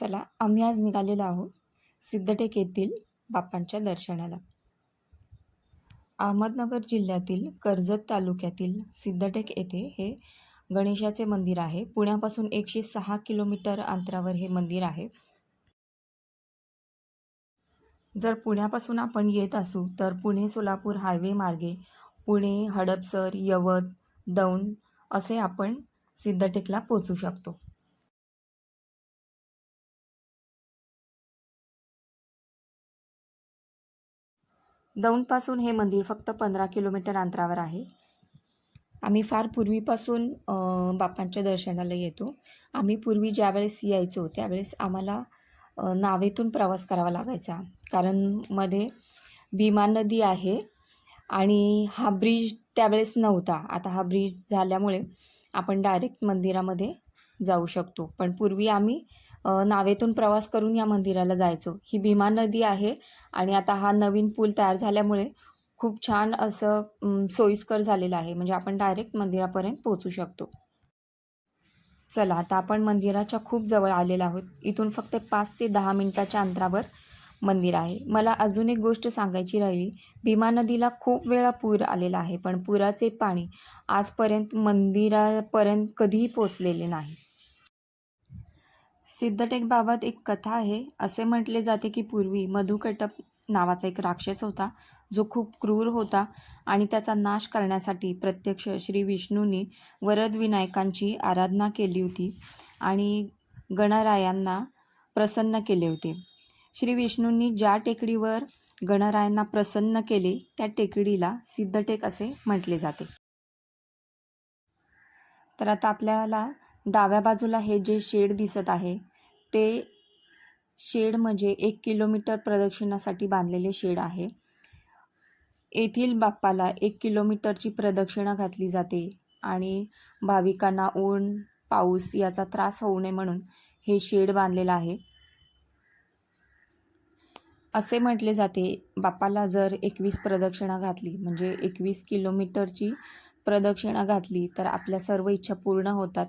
चला आम्ही आज निघालेलो आहोत सिद्धटेक येथील बाप्पांच्या दर्शनाला. अहमदनगर जिल्ह्यातील कर्जत तालुक्यातील सिद्धटेक येथे हे गणेशाचे मंदिर आहे. पुण्यापासून एकशे सहा किलोमीटर अंतरावर हे मंदिर आहे. जर पुण्यापासून आपण येत असू तर पुणे सोलापूर हायवे मार्गे पुणे हडपसर यवत दौंड असे आपण सिद्धटेकला पोचू शकतो. दौंडपासून हे मंदिर फक्त पंधरा किलोमीटर अंतरावर आहे. आम्ही फार पूर्वीपासून बापांच्या दर्शनाला येतो. आम्ही पूर्वी ज्यावेळेस यायचो त्यावेळेस आम्हाला नावेतून प्रवास करावा लागायचा. कारण मध्ये भीमा नदी आहे आणि हा ब्रिज त्यावेळेस नव्हता. आता हा ब्रिज झाल्यामुळे आपण डायरेक्ट मंदिरामध्ये जाऊ शकतो. पण पूर्वी आम्ही नावेतून प्रवास करून या मंदिराला जायचो. ही भीमा नदी आहे आणि आता हा नवीन पूल तयार झाल्यामुळे खूप छान असं सोयीस्कर झालेलं आहे. म्हणजे आपण डायरेक्ट मंदिरापर्यंत पोहोचू शकतो. चला आता आपण मंदिराच्या खूप जवळ आलेलो आहोत. इथून फक्त पाच ते दहा मिनटाच्या अंतरावर मंदिर आहे. मला अजून एक गोष्ट सांगायची राहिली. भीमा नदीला खूप वेळा पूर आलेला आहे पण पुराचे पाणी आजपर्यंत मंदिरापर्यंत कधीही पोचलेले नाही. सिद्धटेकबाबत एक कथा आहे. असे म्हटले जाते की पूर्वी मधुकटप नावाचा एक राक्षस होता. जो खूप क्रूर होता आणि त्याचा नाश करण्यासाठी प्रत्यक्ष श्री विष्णूंनी वरदविनायकांची आराधना केली होती आणि गणरायांना प्रसन्न केले होते. श्री विष्णूंनी ज्या टेकडीवर गणरायांना प्रसन्न केले त्या टेकडीला सिद्धटेक असे म्हटले जाते. तर आता आपल्याला डाव्या बाजूला हे जे शेड दिसत आहे ते शेड म्हणजे एक किलोमीटर प्रदक्षिणासाठी बांधलेले शेड आहे. येथील बाप्पाला एक किलोमीटरची प्रदक्षिणा घातली जाते आणि भाविकांना ऊन पाऊस याचा त्रास होऊ नये म्हणून हे शेड बांधलेलं आहे. असे म्हटले जाते बाप्पाला जर एकवीस प्रदक्षिणा घातली म्हणजे एकवीस किलोमीटरची प्रदक्षिणा घातली तर आपल्या सर्व इच्छा पूर्ण होतात.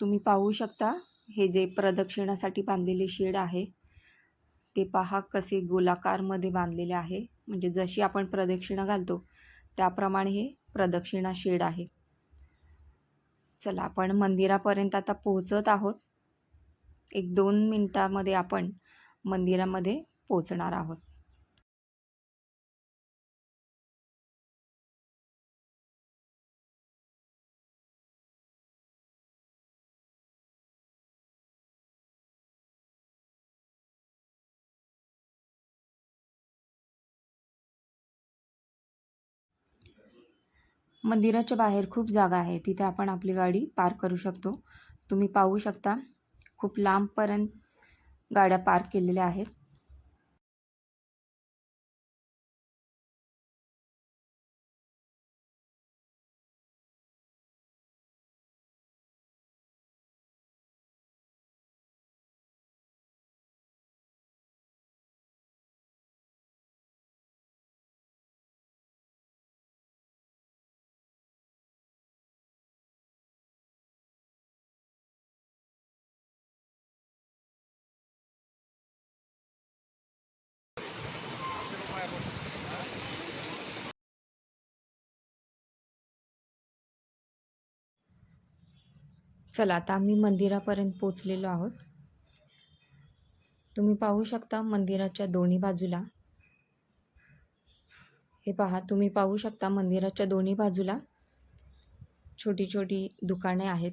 तुम्ही पाहू शकता हे जे प्रदक्षिणासाठी बांधलेले शेड आहे ते पहा कसे गोलाकारमध्ये बांधलेले आहे. म्हणजे जशी आपण प्रदक्षिणा घालतो त्याप्रमाणे हे प्रदक्षिणा शेड आहे. चला आपण मंदिरापर्यंत आता पोहोचत आहोत. एक दोन मिनटामध्ये आपण मंदिरामध्ये पोचणार आहोत. मंदिराच्या बाहेर खूप जागा आहे. तिथे आपण आपली गाडी पार्क करू शकतो. तुम्ही पाहू शकता खूप लांबपर्यंत गाड्या पार्क केलेल्या आहेत. चला आता आम्ही मंदिरापर्यंत पोचलेलो आहोत. तुम्ही पाहू शकता मंदिराच्या दोन्ही बाजूला. हे पहा तुम्ही पाहू शकता मंदिराच्या दोन्ही बाजूला छोटी छोटी दुकाने आहेत.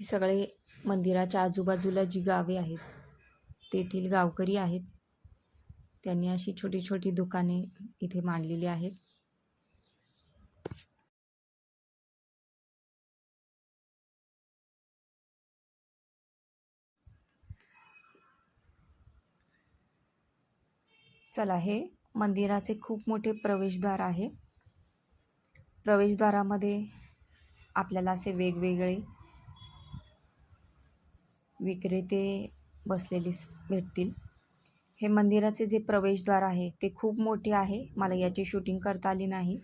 ही सगळे मंदिराच्या आजूबाजूला जी गावे आहेत तेथील गावकरी आहेत. त्यांनी अशी छोटी छोटी दुकाने इथे मांडलेली आहेत. चला हे मंदिराचे खूप मोठे प्रवेशद्वार आहे. प्रवेशद्वारामध्ये आपल्याला असे वेगवेगळे विक्रेते बसलेले भेटतील. हे मंदिराचे जे प्रवेशद्वार आहे ते खूप मोठे आहे. मला याची शूटिंग करता आली नाही.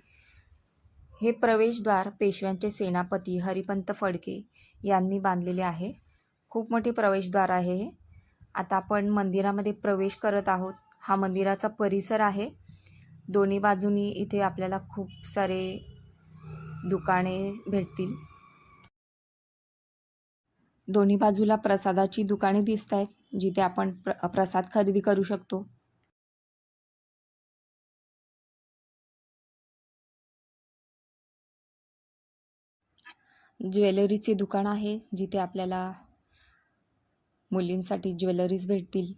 हे प्रवेशद्वार पेशव्यांचे सेनापती हरिपंत फडके यांनी बांधलेले आहे. खूप मोठे प्रवेशद्वार आहे हे. आता आपण मंदिरामध्ये प्रवेश करत आहोत. हा मंदिराचा परिसर आहे. दोन्ही बाजूनी इथे आपल्याला खूप सारे दुकाने भेटतील. दोन्ही बाजूला प्रसादाची दुकाने दिसत आहेत जिथे आपण प्र प्रसाद खरेदी करू शकतो. ज्वेलरीचे दुकान आहे जिथे आपल्याला मुलींसाठी ज्वेलरीज भेटतील.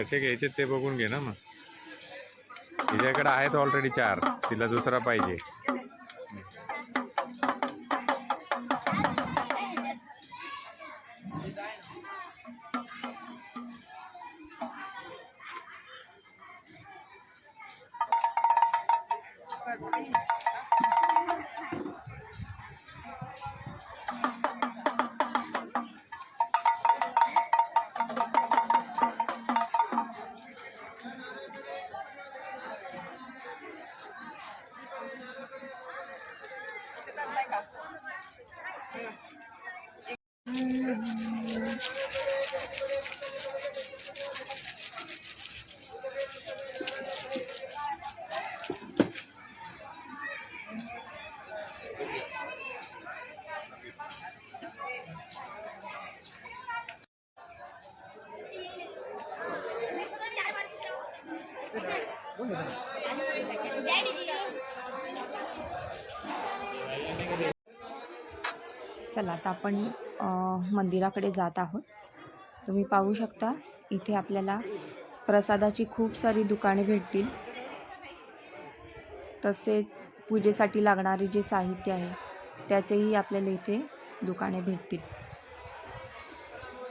कसे घ्यायचे ते बघून घे ना मग. तिच्याकडे आहेत ऑलरेडी चार. तिला दुसरा पाहिजे. चला आता आपण मंदिराकडे जात आहोत. तुम्ही पाहू शकता इथे आपल्याला प्रसादाची खूप सारी दुकाने भेटतील. तसेच पूजेसाठी लागणारे जे साहित्य आहे त्याचेही आपल्याला इथे दुकाने भेटतील.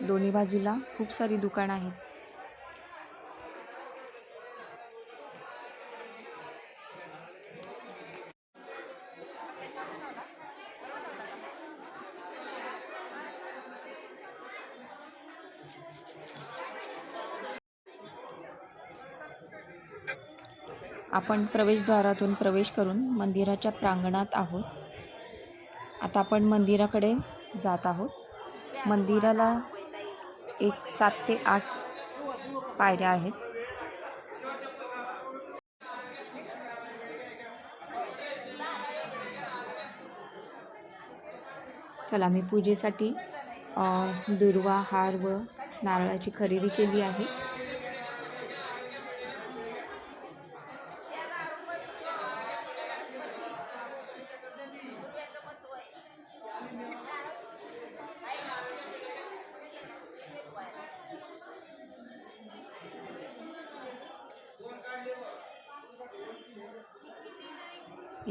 दोन्ही बाजूला खूप सारी दुकानं आहेत. आपण प्रवेशद्वारातून प्रवेश करून मंदिराच्या प्रांगणात आहोत. आता आपण मंदिराकडे जात आहोत. मंदिराला एक सात ते आठ पायऱ्या आहेत. चला मी पूजेसाठी दुर्वा हार व नारळाची खरेदी केली आहे.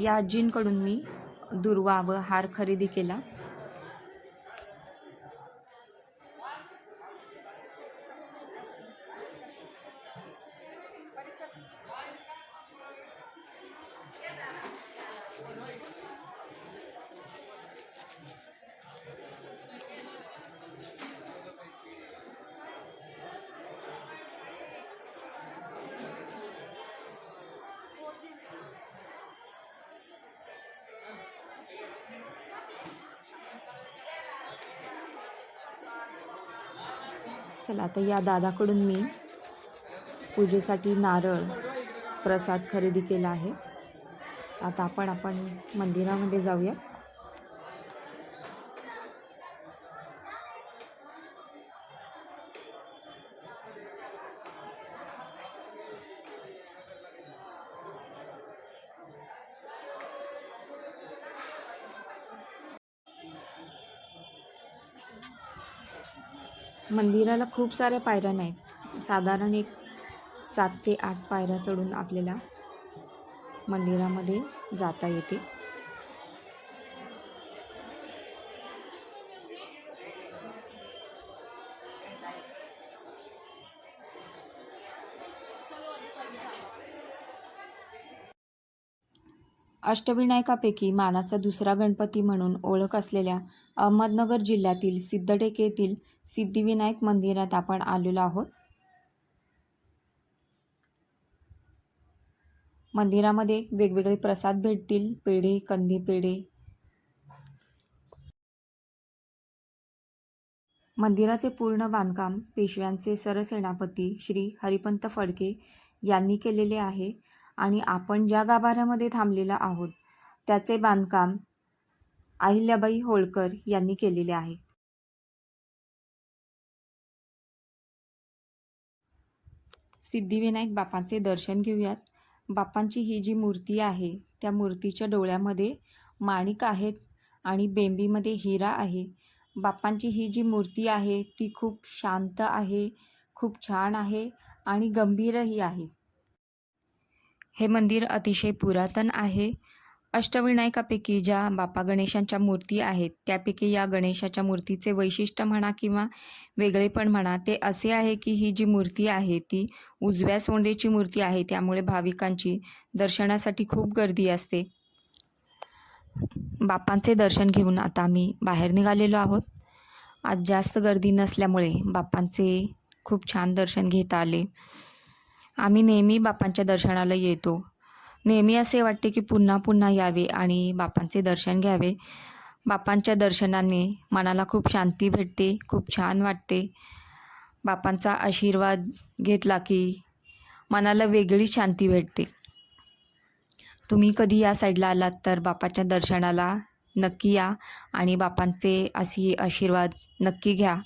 या आजींकडून मी दुर्वा व हार खरेदी केला. चला आता या दादाकडून मी पूजेसाठी नारळ प्रसाद खरेदी केला आहे. आता आपण आपण मंदिरामध्ये जाऊया. मंदिराला खूप साऱ्या पायऱ्या नाहीत. साधारण एक सात ते आठ पायऱ्या चढून आपल्याला मंदिरामध्ये जाता येते. अष्टविनायकापैकी मानाचा दुसरा गणपती म्हणून ओळख असलेल्या अहमदनगर जिल्ह्यातील सिद्धटेक येथील सिद्धिविनायक मंदिरात आपण आलेलो आहोत. मंदिरामध्ये वेगवेगळे प्रसाद भेटतील पेढे कंदी पेढे मंदिराचे पूर्ण बांधकाम पेशव्यांचे सरसेनापती श्री हरिपंत फडके यांनी केलेले आहे आणि आपण ज्या गाभाऱ्यामध्ये थांबलेला आहोत त्याचे बांधकाम अहिल्याबाई होळकर यांनी केलेले आहे. सिद्धिविनायक बापांचे दर्शन घेऊयात. बापांची ही जी मूर्ती आहे त्या मूर्तीच्या डोळ्यामध्ये माणिक आहेत आणि बेंबीमध्ये हिरा आहे. बाप्पांची ही जी मूर्ती आहे ती खूप शांत आहे खूप छान आहे आणि गंभीरही आहे. हे मंदिर अतिशय पुरातन आहे. अष्टविनायकापैकी ज्या बापा गणेशांच्या मूर्ती आहेत त्यापैकी या गणेशाच्या मूर्तीचे वैशिष्ट्य म्हणा किंवा वेगळेपण म्हणा ते असे आहे की ही जी मूर्ती आहे ती उजव्या सोंडेची मूर्ती आहे. त्यामुळे भाविकांची दर्शनासाठी खूप गर्दी असते. बापांचे दर्शन घेऊन आता आम्ही बाहेर निघालेलो आहोत. आज जास्त गर्दी नसल्यामुळे बापांचे खूप छान दर्शन घेता आले. आम्ही नेहमी बापांच्या दर्शनाला येतो. नेहमी असे वाटते की पुन्हा पुन्हा यावे आणि बापांचे दर्शन घ्यावे. बापांच्या दर्शनाने मनाला खूप शांती भेटते खूप छान वाटते. बापांचा आशीर्वाद घेतला की मनाला वेगळी शांती भेटते. तुम्ही कधी या साईडला आलात तर बापाच्या दर्शनाला नक्की या आणि बापांचे अशी आशीर्वाद नक्की घ्या.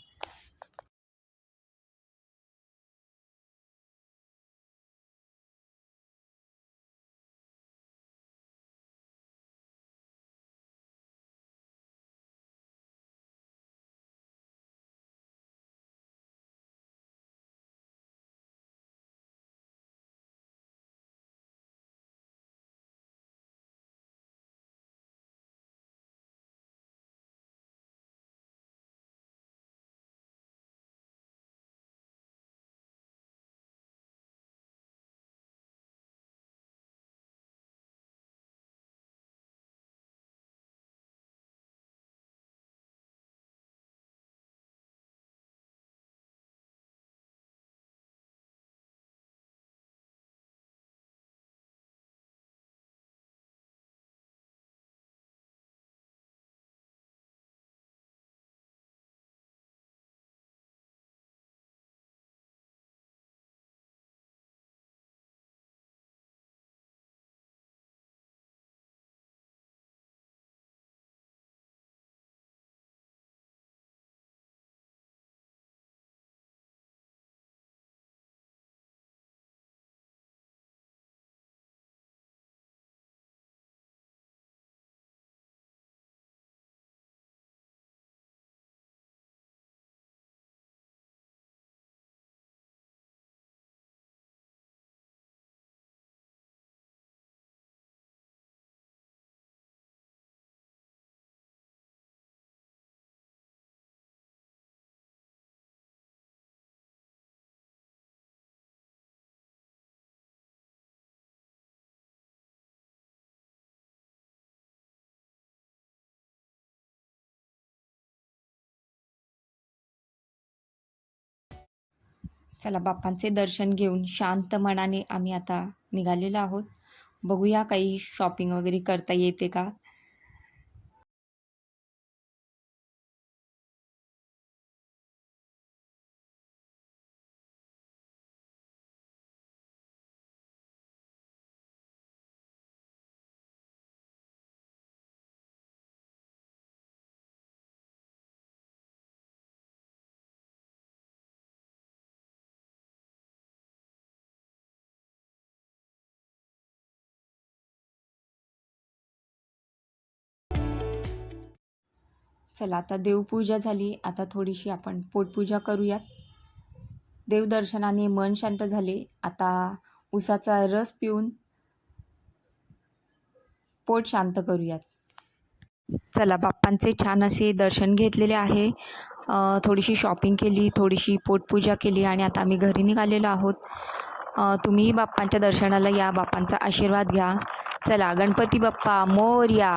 चला बाप्पांचे दर्शन घेऊन शांत मनाने आम्ही आता निघालेलो आहोत. बघूया काही शॉपिंग वगैरे करता येते का? चला आता देवपूजा झाली. आता थोडीशी आपण पोटपूजा करूयात. देवदर्शनाने मन शांत झाले. आता उसाचा रस पिऊन पोट शांत करूयात. चला बाप्पांचे छान असे दर्शन घेतलेले आहे. थोडीशी शॉपिंग केली थोडीशी पोटपूजा केली आणि आता आम्ही घरी निघालेलो आहोत. तुम्हीही बाप्पांच्या दर्शनाला या बाप्पांचा आशीर्वाद घ्या. चला गणपती बाप्पा मोर्या.